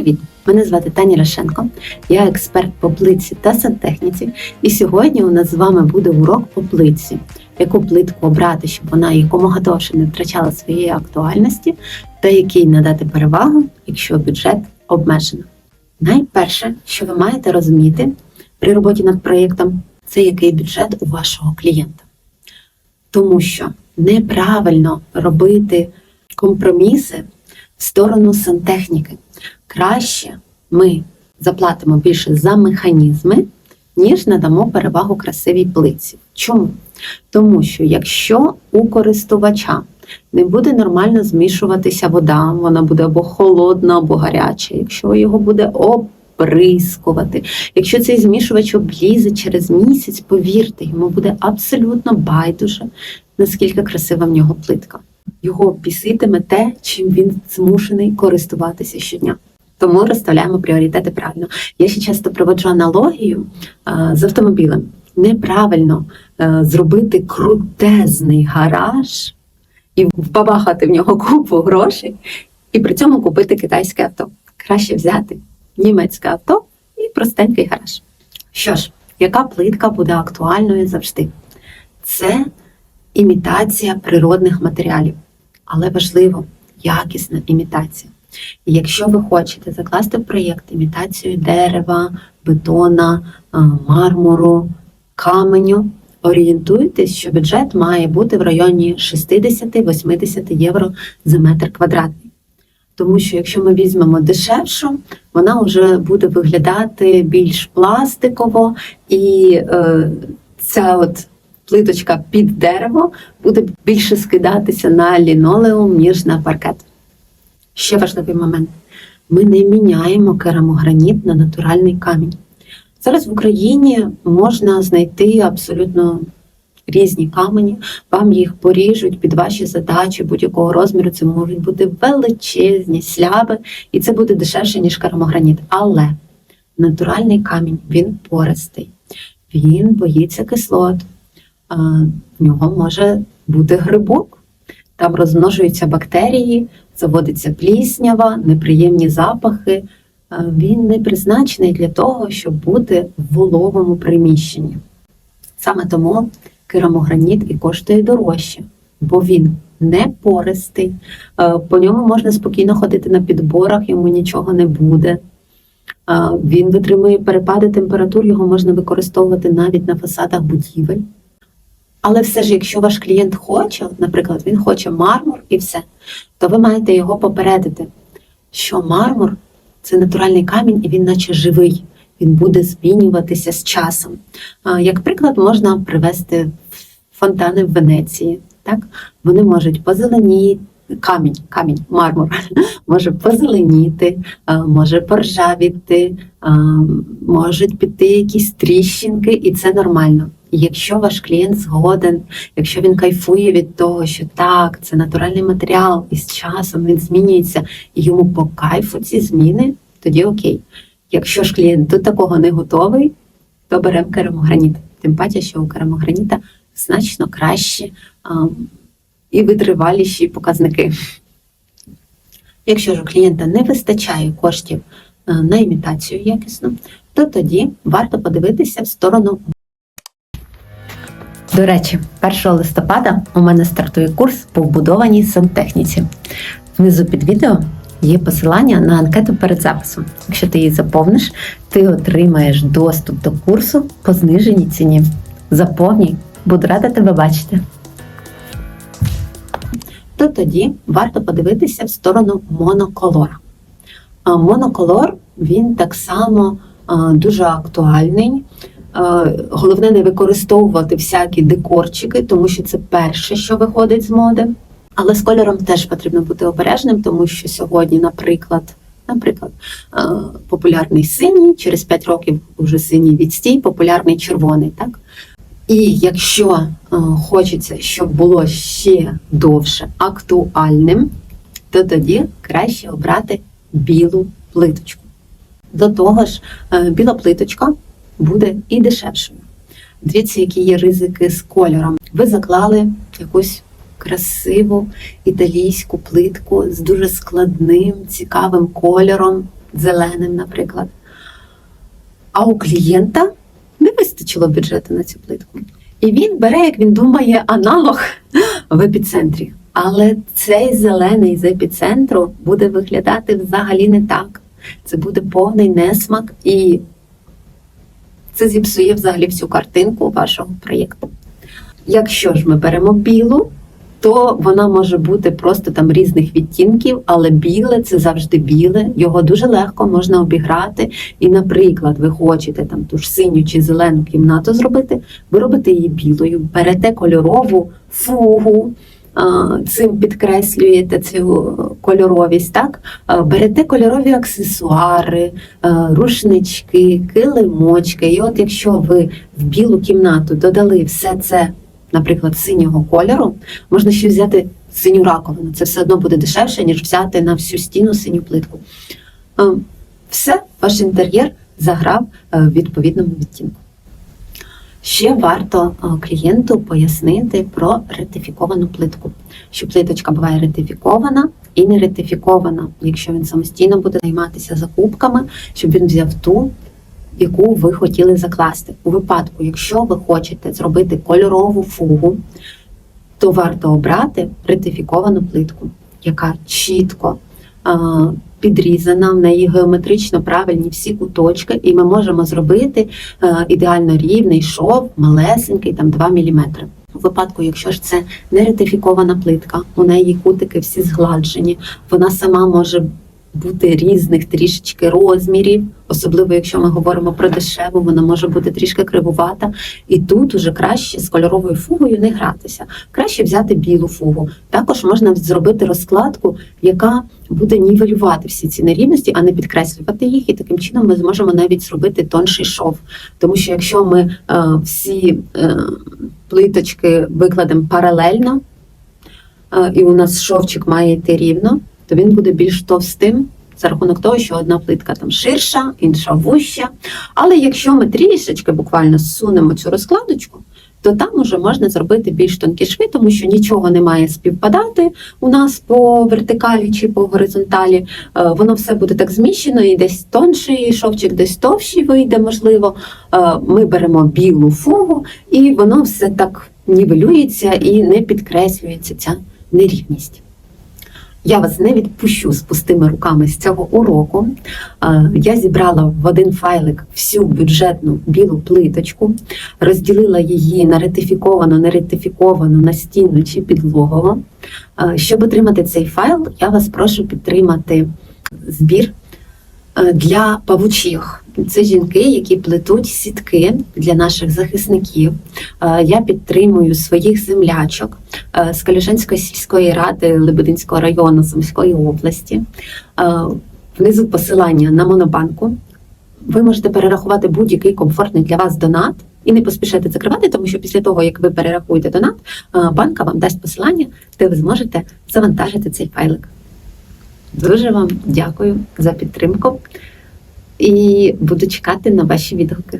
Привіт! Мене звати Таня Ляшенко, я експерт по плитці та сантехніці. І сьогодні у нас з вами буде урок по плитці, яку плитку обрати, щоб вона якомога довше не втрачала своєї актуальності, та якій надати перевагу, якщо бюджет обмежено. Найперше, що ви маєте розуміти при роботі над проєктом, це який бюджет у вашого клієнта. Тому що неправильно робити компроміси в сторону сантехніки. Краще ми заплатимо більше за механізми, ніж надамо перевагу красивій плиці. Чому? Тому що якщо у користувача не буде нормально змішуватися вода, вона буде або холодна, або гаряча, якщо його буде оприскувати, якщо цей змішувач облізе через місяць, повірте, йому буде абсолютно байдуже, наскільки красива в нього плитка. Його біситиме те, чим він змушений користуватися щодня. Тому розставляємо пріоритети правильно. Я ще часто проводжу аналогію з автомобілем. Неправильно а, зробити крутезний гараж і вбабахати в нього купу грошей, і при цьому купити китайське авто. Краще взяти німецьке авто і простенький гараж. Що ж, яка плитка буде актуальною завжди? Це імітація природних матеріалів, але важливо якісна імітація. Якщо ви хочете закласти в проєкт імітацію дерева, бетона, мармуру, каменю, орієнтуйтесь, що бюджет має бути в районі 60-80 євро за метр квадратний. Тому що якщо ми візьмемо дешевшу, вона вже буде виглядати більш пластиково, і е, ця от плиточка під дерево буде більше скидатися на лінолеум, ніж на паркет. Ще важливий момент: ми не міняємо керамограніт на натуральний камінь. Зараз в Україні можна знайти абсолютно різні камені, вам їх поріжуть під ваші задачі будь-якого розміру. Це можуть бути величезні сляби, і це буде дешевше, ніж керамограніт. Але натуральний камінь він пористий, він боїться кислот, в нього може бути грибок. Там розмножуються бактерії, заводиться пліснява, неприємні запахи. Він не призначений для того, щоб бути в вологому приміщенні. Саме тому керамограніт і коштує дорожче, бо він не пористий, е, по ньому можна спокійно ходити на підборах, йому нічого не буде. Е, Він витримує перепади температур, його можна використовувати навіть на фасадах будівель. Але все ж, якщо ваш клієнт хоче, наприклад, він хоче мармур і все, то ви маєте його попередити, що мармур це натуральний камінь, і він наче живий, він буде змінюватися з часом. Як приклад, можна привести фонтани в Венеції. Так? Вони можуть позеленіти, камінь, камінь, мармур може позеленіти, може поржавіти, можуть піти якісь тріщинки, і це нормально. Якщо ваш клієнт згоден, якщо він кайфує від того, що так, це натуральний матеріал, і з часом він змінюється, і йому по кайфу ці зміни, тоді окей. Якщо ж клієнт до такого не готовий, то беремо керамограніт. Тим паче, що у керамограніта значно кращі а, і витриваліші показники. Якщо ж у клієнта не вистачає коштів а, на імітацію якісну, то тоді варто подивитися в сторону. До речі, 1 листопада у мене стартує курс по вбудованій сантехніці. Внизу під відео є посилання на анкету перед записом. Якщо ти її заповниш, ти отримаєш доступ до курсу по зниженій ціні. Заповнюй, буду рада тебе бачити. То тоді варто подивитися в сторону моноколора. А Моноколор він так само дуже актуальний. А, Головне не використовувати всякі декорчики, тому що це перше, що виходить з моди. Але з кольором теж потрібно бути обережним, тому що сьогодні, наприклад, наприклад, е, популярний синій, через 5 років вже синій відстій, популярний червоний, так? І якщо е, хочеться, щоб було ще довше актуальним, то тоді краще обрати білу плиточку. До того ж, е, біла плиточка буде і дешевшою. Дивіться, які є ризики з кольором. Ви заклали якусь красиву італійську плитку з дуже складним, цікавим кольором. зеленим, наприклад. А у клієнта не вистачило бюджету на цю плитку. І він бере, як він думає, аналог в епіцентрі. Але цей зелений з епіцентру буде виглядати взагалі не так. Це буде повний несмак, і це зіпсує взагалі всю картинку вашого проєкту. Якщо ж ми беремо білу, то вона може бути просто там різних відтінків, але біле це завжди біле. Його дуже легко можна обіграти. І, наприклад, ви хочете там ту ж синю чи зелену кімнату зробити, ви робите її білою, берете кольорову фугу. Цим підкреслюєте цю кольоровість, так берете кольорові аксесуари, рушнички, килимочки. І от якщо ви в білу кімнату додали все це, наприклад, синього кольору, можна ще взяти синю раковину. Це все одно буде дешевше, ніж взяти на всю стіну синю плитку. Все, ваш інтер'єр заграв в відповідному відтінку. Ще варто е, клієнту пояснити про ретифіковану плитку, що плиточка буває ретифікована і не ретифікована, якщо він самостійно буде займатися закупками, щоб він взяв ту, яку ви хотіли закласти. У випадку, якщо ви хочете зробити кольорову фугу, то варто обрати ретифіковану плитку, яка чітко а, підрізана, в неї геометрично правильні всі куточки, і ми можемо зробити а, ідеально рівний шов, малесенький, там 2 мм. У випадку, якщо ж це не ретифікована плитка, у неї кутики всі згладжені, вона сама може бути різних трішечки розмірів, особливо якщо ми говоримо про дешеву, вона може бути трішки кривувата. І тут уже краще з кольоровою фугою не гратися. Краще взяти білу фугу. Також можна зробити розкладку, яка буде нівелювати всі ці нерівності, а не підкреслювати їх. І таким чином ми зможемо навіть зробити тонший шов. Тому що якщо ми е, всі е, плиточки викладемо паралельно, е, і у нас шовчик має йти рівно, то він буде більш товстим за рахунок того, що одна плитка там ширша, інша вуща. Але якщо ми трішечки буквально зсунемо цю розкладочку, то там уже можна зробити більш тонкі шви, тому що нічого не має співпадати у нас по вертикалі чи по горизонталі. Е, Воно все буде так зміщено, і десь тонший шовчик, десь товщий вийде, можливо. Е, Ми беремо білу фугу, і воно все так нівелюється і не підкреслюється ця нерівність. Я вас не відпущу з пустими руками з цього уроку. Е, Я зібрала в один файлик всю бюджетну білу плиточку, розділила її на ретифіковану, неретифіковану, настінну чи підлогову. Е, Щоб отримати цей файл, я вас прошу підтримати збір для павучих. Це жінки, які плетуть сітки для наших захисників. Е, Я підтримую своїх землячок е, з Калюжанської сільської ради Лебединського району Сумської області. Е, Внизу посилання на монобанку. Ви можете перерахувати будь-який комфортний для вас донат і не поспішайте закривати, тому що після того, як ви перерахуєте донат, е, банка вам дасть посилання, де ви зможете завантажити цей файлик. Дуже вам дякую за підтримку і буду чекати на ваші відгуки.